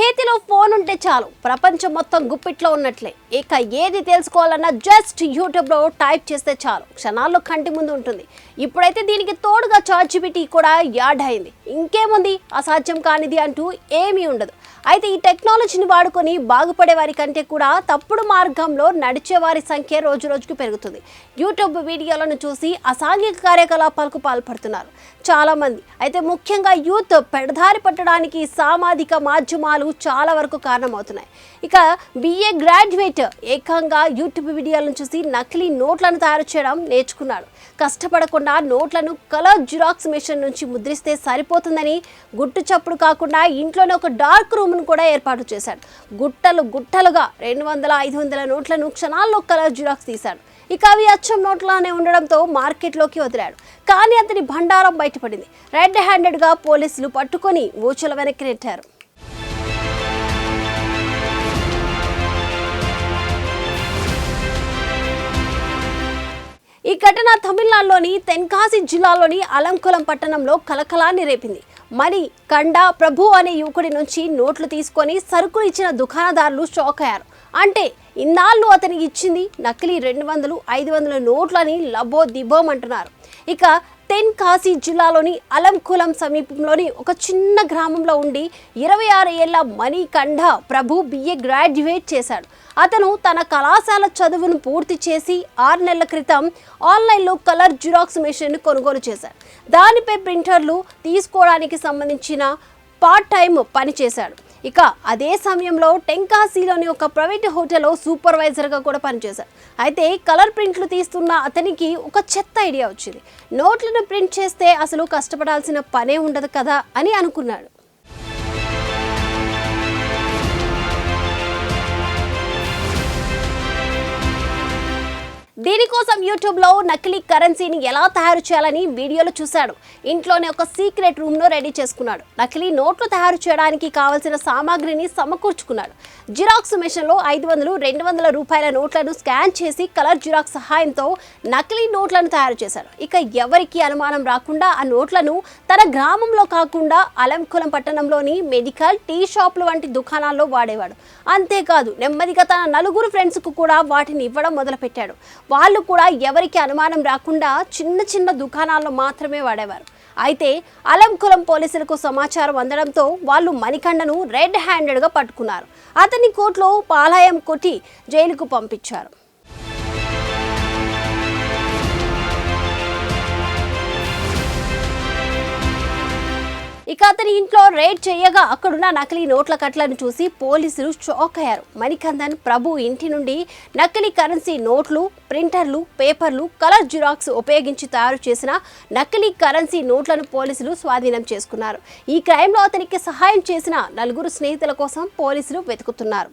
చేతిలో ఫోన్ ఉంటే చాలు. ప్రపంచం మొత్తం గుప్పిట్లో ఉన్నట్లే. ఇక ఏది తెలుసుకోవాలన్నా జస్ట్ యూట్యూబ్లో టైప్ చేస్తే చాలు. క్షణాల్లో కంటి ముందు ఉంటుంది. ఇప్పుడైతే దీనికి తోడుగా చార్జిబిటీ కూడా యాడ్ అయింది. ఇంకేముంది? అసాధ్యం కానిది అంటూ ఏమీ ఉండదు. అయితే ఈ టెక్నాలజీని వాడుకొని బాగుపడే వారి కంటే కూడా తప్పుడు మార్గంలో నడిచే వారి సంఖ్య రోజు రోజుకు పెరుగుతుంది. యూట్యూబ్ వీడియోలను చూసి అసాంఘిక కార్యకలాపాలకు పాల్పడుతున్నారు. చాలామంది అయితే ముఖ్యంగా యూత్ పెడదారి పట్టడానికి సామాజిక మాధ్యమాలు చాలా వరకు కారణమవుతున్నాయి. ఇక బిఏ గ్రాడ్యుయేట్ ఏకంగా యూట్యూబ్ వీడియోలను చూసి నకిలీ నోట్లను తయారు చేయడం నేర్చుకున్నాడు. కష్టపడకుండా నోట్లను కలర్ జిరాక్స్ మిషన్ నుంచి ముద్రిస్తే సరిపోతుందని గుట్టు చప్పుడు కాకుండా ఇంట్లోనే ఒక డార్క్ రూమ్ను కూడా ఏర్పాటు చేశాడు. గుట్టలు గుట్టలుగా రెండు వందల ఐదు వందల నోట్లను క్షణాల్లో కలర్ జిరాక్స్ తీశాడు. ఇక అవి అచ్చం నోట్లానే ఉండడంతో మార్కెట్లోకి వదిలాడు. కానీ అతని భండారం బయటపడింది. రెడ్ హ్యాండెడ్గా పోలీసులు పట్టుకొని ఊచల వెనక్కి నెట్టారు. ఘటన తమిళనాడులోని తెన్కాసి జిల్లాలోని అలంకులం పట్టణంలో కలకలాన్ని రేపింది. మరి కండ ప్రభు అనే యువకుడి నుంచి నోట్లు తీసుకొని సరుకులు ఇచ్చిన దుకాణదారులు షాక్ అయ్యారు. అంటే ఇన్నాళ్ళు అతనికి ఇచ్చింది నకిలీ రెండు వందలు ఐదు వందల నోట్లని లబో దిబోమంటున్నారు. ఇక ఇక తెన్కాసి జిల్లాలోని అలంకులం సమీపంలోని ఒక చిన్న గ్రామంలో ఉండి ఇరవై ఆరు ఏళ్ళ మణికంఠ ప్రభు బిఏ గ్రాడ్యుయేట్ చేశాడు. అతను తన కళాశాల చదువును పూర్తి చేసి ఆరు నెలల క్రితం ఆన్లైన్లో కలర్ జిరాక్స్ మెషిన్ కొనుగోలు చేశాడు. దానిపై ప్రింటర్లు తీసుకోవడానికి సంబంధించిన పార్ట్ టైం పనిచేశాడు. ఇక అదే సమయంలో టెంకాసీలోని ఒక ప్రైవేట్ హోటల్లో సూపర్వైజర్గా కూడా పనిచేశారు. అయితే కలర్ ప్రింట్లు తీస్తున్న అతనికి ఒక చెత్త ఐడియా వచ్చింది. నోట్లను ప్రింట్ చేస్తే అసలు కష్టపడాల్సిన పనే ఉండదు కదా అని అనుకున్నాడు. దీనికోసం యూట్యూబ్లో నకిలీ కరెన్సీని ఎలా తయారు చేయాలని వీడియోలు చూశాడు. ఇంట్లోనే ఒక సీక్రెట్ రూమ్ను రెడీ చేసుకున్నాడు. నకిలీ నోట్లు తయారు చేయడానికి కావలసిన సామాగ్రిని సమకూర్చుకున్నాడు. జిరాక్స్ మెషిన్లో ఐదు వందలు రెండు వందల రూపాయల నోట్లను స్కాన్ చేసి కలర్ జిరాక్స్ సహాయంతో నకిలీ నోట్లను తయారు చేశాడు. ఇక ఎవరికి అనుమానం రాకుండా ఆ నోట్లను తన గ్రామంలో కాకుండా అలంకులం పట్టణంలోని మెడికల్ టీ షాపులు వంటి దుకాణాల్లో వాడేవాడు. అంతేకాదు నెమ్మదిగా తన నలుగురు ఫ్రెండ్స్కు కూడా వాటిని ఇవ్వడం మొదలుపెట్టాడు. వాళ్ళు కూడా ఎవరికి అనుమానం రాకుండా చిన్న చిన్న దుకాణాల్లో మాత్రమే వాడేవారు. అయితే అలంకులం పోలీసులకు సమాచారం అందడంతో వాళ్ళు మణికండను రెడ్ హ్యాండెడ్గా పట్టుకున్నారు. అతని కోర్టులో పాలాయం కొట్టి జైలుకు పంపించారు. అతని ఇంట్లో రేడ్ చేయగా అక్కడున్న నకిలీ నోట్ల కట్లను చూసి పోలీసులు షాక్ అయ్యారు. మణికందన్ ప్రభు ఇంటి నుండి నకిలీ కరెన్సీ నోట్లు ప్రింటర్లు పేపర్లు కలర్ జిరాక్స్ ఉపయోగించి తయారు చేసిన నకిలీ కరెన్సీ నోట్లను పోలీసులు స్వాధీనం చేసుకున్నారు. ఈ క్రైమ్లో అతనికి సహాయం చేసిన నలుగురు స్నేహితుల కోసం పోలీసులు వెతుకుతున్నారు.